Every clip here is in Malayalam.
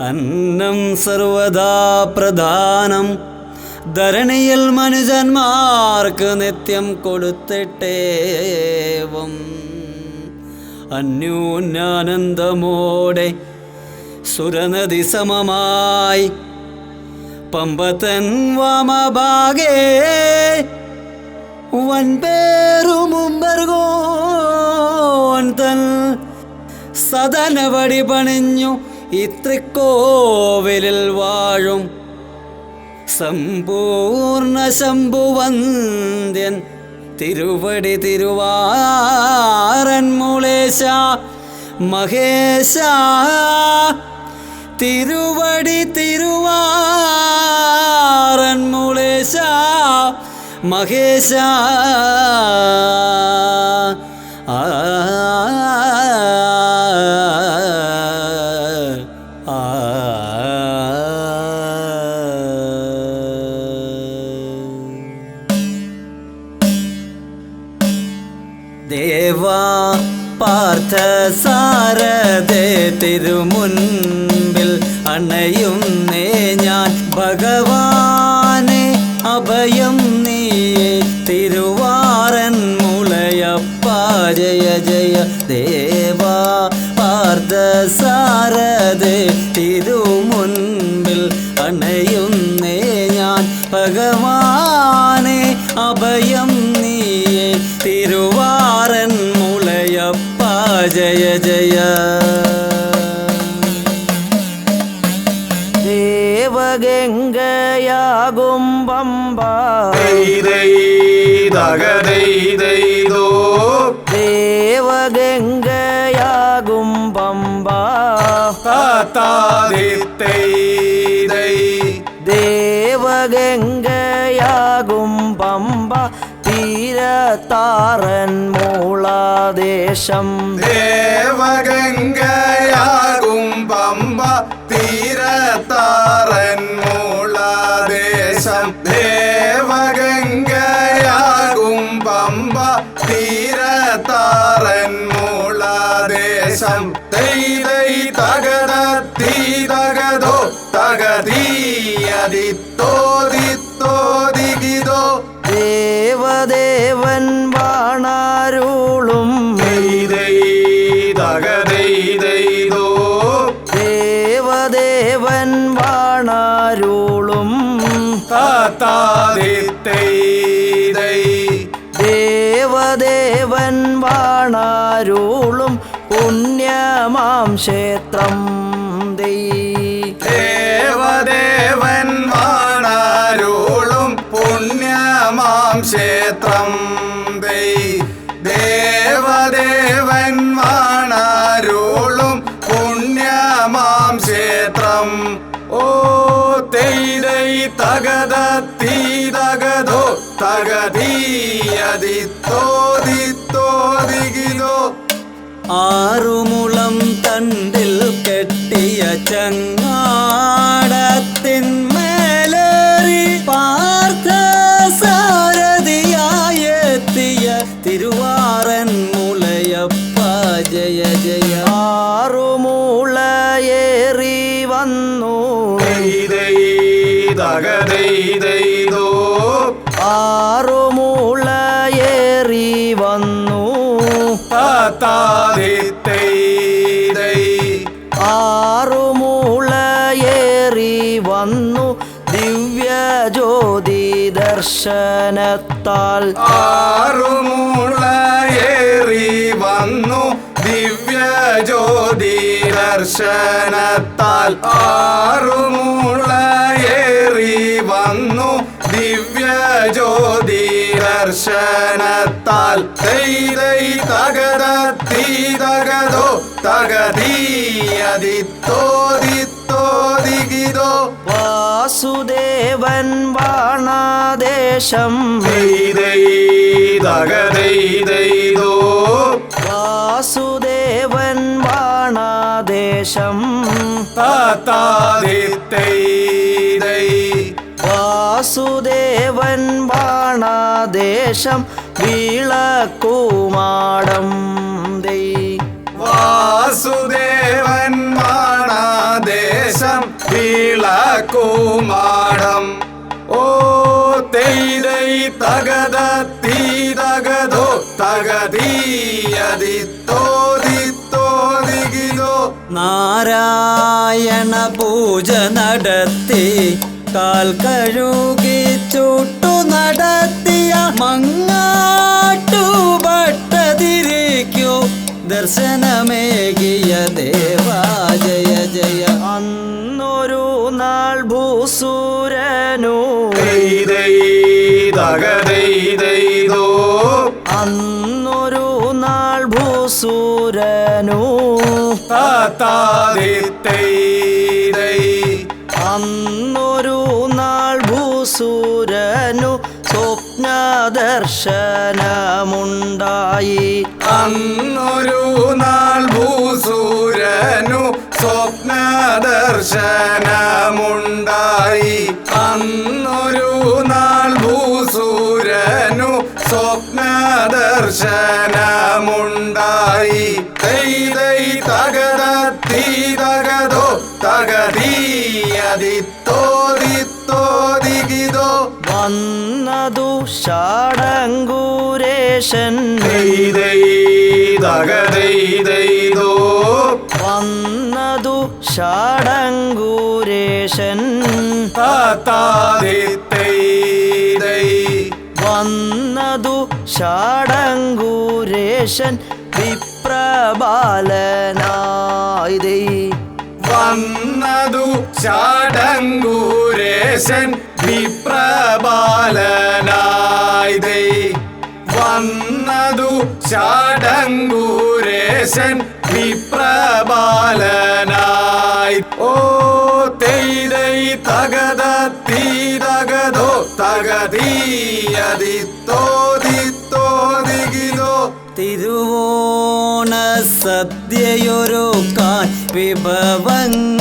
അന്നം സർവദാ പ്രധാനം ധരണിയിൽ മനുജന്മാർക്ക് നിത്യം കൊടുത്തിട്ടേവം. അന്യോന്യാനന്ദമോടെ സുരനദി സമമായി. പമ്പത്തൻ വാമഭാഗേ വൻപേറുമുമ്പർഗോൻ തൻ സദനവടി പണിഞ്ഞു. ഇത്രിക്കോവിലിൽ വാഴും സമ്പൂർണ ശംഭുവന്ദ്യൻ തിരുവടി തിരുവാറൻ മഹേശ തിരുവടി തിരുവാറൻ മഹേശ ആ ദേവാ പാർത്ഥ സാരദേ തിരുമുൻപിൽ അണയുന്നേ ഞാൻ. ഭഗവാനെ അഭയം നീയേ തിരുവാറൻ മുളയപ്പ ജയ ജയ. ദേവാ പാർത്ഥ സാരദേ തിരുമുൻപിൽ അണയുന്നേ ഞാൻ. ഭഗവാനെ ജയ ജയ ദേവഗംഗയാകും പമ്പ ദൈതൈതകദൈതൈതോ ദേവഗംഗയാകും പമ്പ താത്താദിത്തൈതൈ ദേവഗംഗയാകും പമ്പ മൂളാദേശം. ദേവഗംഗയാകും പമ്പ തീര താറൻ മൂളാദേശം. ദേവഗംഗയാകും പമ്പ തീരത്താറൻ മൂളദേശം. തൈതൈ തകത തീതകതോ തകതീയതിത്തോദിത്തോദിഗിതോ ദേവദേവൻ വാണാരൂളും. ദേവദേവൻ വാണാരൂളും. ദേവദേവൻ വാണാരൂളും. പുണ്യമാം ക്ഷേത്രം ക്ഷേത്രം ദൈ. ദേവദേവൻ വാണാരോളും പുണ്യമാം ക്ഷേത്രം. ഓ തെയ്തൈ തകതീ തകതോ തകതീയതിത്തോതിത്തോതികിലോ ആറുമുളം ആറുമൂളയേറി വന്നു ആറുമൂളയേറി വന്നു ദിവ്യജ്യോതി ദർശനത്താൽ ആറുമൂളയേറി വന്നു ദിവ്യജ്യോതി ദർശനത്താൽ ആറുമൂളയേറി വന്നു ദിവ്യജ്യോതി ദർശനത്താൽ തൈതൈ തകത തകതോ തകതീയതിത്തോദിത്തോദിഗിതോ വാസുദേവൻ വാണാദേശം. തൈതൈ തകതൈതൈതോ വാസുദേവൻ വാണാദേശം. താത്താദിത്തൈതൈ വാസുദേവൻ വാണാദേശം വീളക്കൂമാടം ദൈ. വാസുദേവൻ മാണാദേശം ദേശം വിളക്കുമാടം ഓ തെയ്തൈ തകത തീതകതോ തകതീയതിത്തോതിത്തോതികിതോ നാരായണ പൂജ നടത്തി കാൽ കഴുകി ചുട്ടു നടത്തിയ മങ്ങാട്ടു ഭട്ടതിരിക്കു. ദർശനമേകിയ ദേവാ ജയ ജയ. അന്നൊരു നാൾ ഭൂസൂരനു. അന്നൊരു നാൾ ഭൂസൂരനു. താത്താദിത്തൈതൈ നാൾ ഭൂസൂരനു സ്വപ്നദർശനമുണ്ടായി. അന്നൊരു നാൾ ഭൂസൂരനു സ്വപ്ന ദർശനമുണ്ടായി അന്നൊരു നാൾ ഭൂസൂരനു സ്വപ്ന ദർശനമുണ്ടായി തകതോ തകതീ തീതകതോ തകതീയതിത്തോതിത്തോതികിതോ വന്നതു ഷാടങ്കൂരേശൻ. വന്നതു ഷാടങ്കൂരേശൻ. വന്നതു ഷാടങ്കൂരേശൻ വിപ്രബാലനായി വന്നതു ചാടങ്കൂരേശൻ വിപ്രബാലനായി. വന്നതു ചാടങ്കൂരേശൻ വിപ്രബാലനായി ഓ തെയ്തൈ തകത തീതകതോ തകതീയതിത്തോതിത്തോതികിതോ തിരുവോണ സദ്യയൊരുക്കാൻ വിഭവങ്ങൾ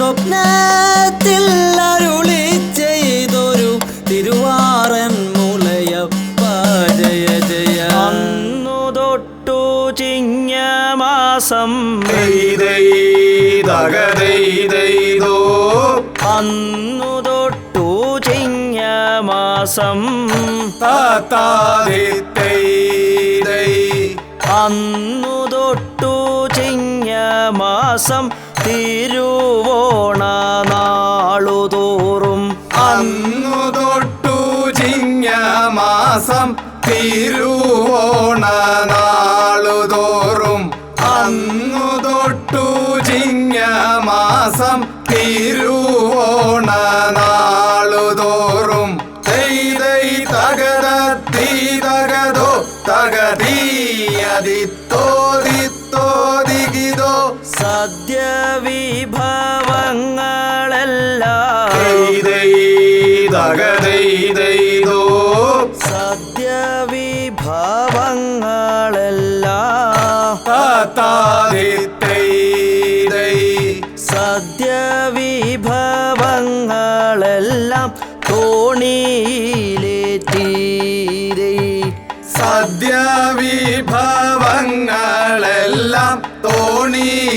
സ്വപ്നത്തിൽ അരുളി ചെയ്തൊരു തിരുവാറൻ മുളയപ്പ ജയ ജയ. അന്നു തൊട്ടു ചിങ്ങമാസം മാസം. തകതൈതൈതോ അന്നു തൊട്ടു ചിങ്ങമാസം മാസം. അന്നു തൊട്ടു ചിങ്ങമാസം തിരുവോണ നാളുതോറും അന്നു തൊട്ടു ചിങ്ങ മാസം തിരുവോണ നാളുതോറും അന്നു തൊട്ടു ചിങ്ങ മാസം തിരുവോണ നാളുതോറും. തെയ്തൈ തകത തീതകതോ തകതീയതിത്തോതിത്തോതികിതോ സദ്യ വിഭവങ്ങളെല്ലാം സദ്യവിഭവങ്ങളെല്ലാം തകതൈതൈതോ സദ്യ വിഭവങ്ങളെല്ലാം തോണിയിലേറ്റീതൈ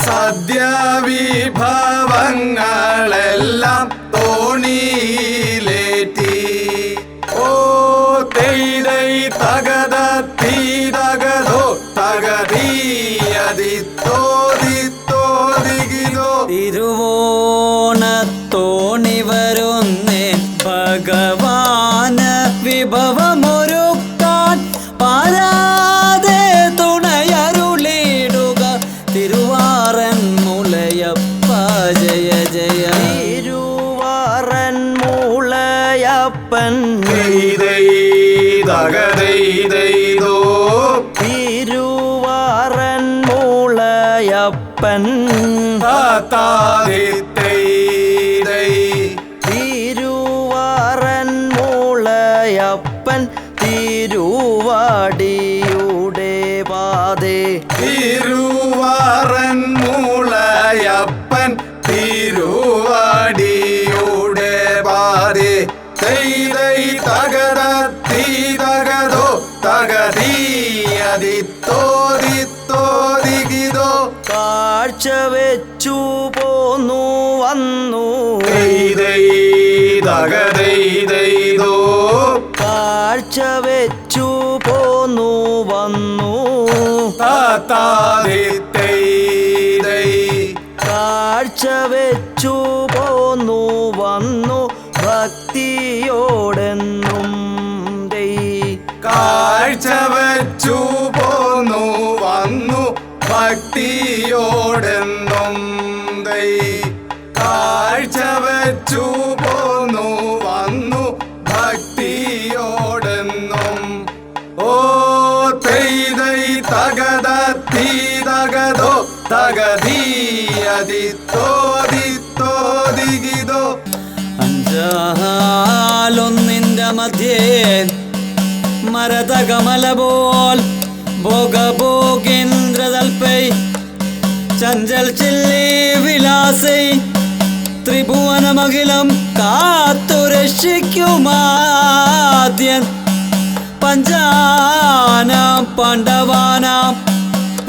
സദ്യവിഭവങ്ങളെല്ലാം തോണിയിലേറ്റി ഓ തെയ്തൈ തകത തീതകതോ തകതീയതിത്തോതിത്തോതികിതോ തിരുവോണത്തോണി തിരുവാടിയുടെ പാതേ. തിരുവാറൻ മൂളയപ്പൻ തിരുവാടിയുടെ പാതെ. തൈതൈ തകര തീ തകതോ തകതീയതിത്തോതിത്തോതികിതോ. കാഴ്ച വെച്ചു പോന്നു വന്നു. തൈതൈ തകതൈതൈതോ കാഴ്ച വെച്ചു പോന്നു വന്നു ഭക്തിയോടെന്നും കാഴ്ച വെച്ചു പോന്നു വന്നു ഭക്തിയോടെന്നും കാഴ്ച വെച്ചു തകതീയതിത്തോതിത്തോതികിതോ അഞ്ചാലൊന്നിന്റെ മധ്യേ മരതകമല പോൽ ഭോഗഭോഗേന്ദ്രതൽപൈ ചഞ്ചൽ ചില്ലി വിലാസൈ ത്രിഭുവനമഖിലം കാത്തുരക്ഷിക്കുമാദ്യൻ. പഞ്ചാനാം പാണ്ഡവാനാം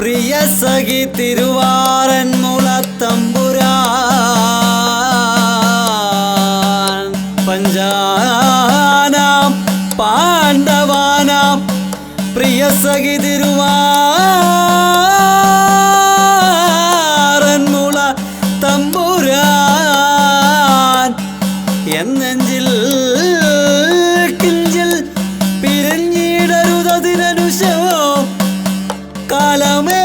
പ്രിയ സഖി തിരുവാറൻ മുളത്തമ്പുരാ പഞ്ചാനാം പാണ്ഡവാനാം. പ്രിയ സഖി காலமே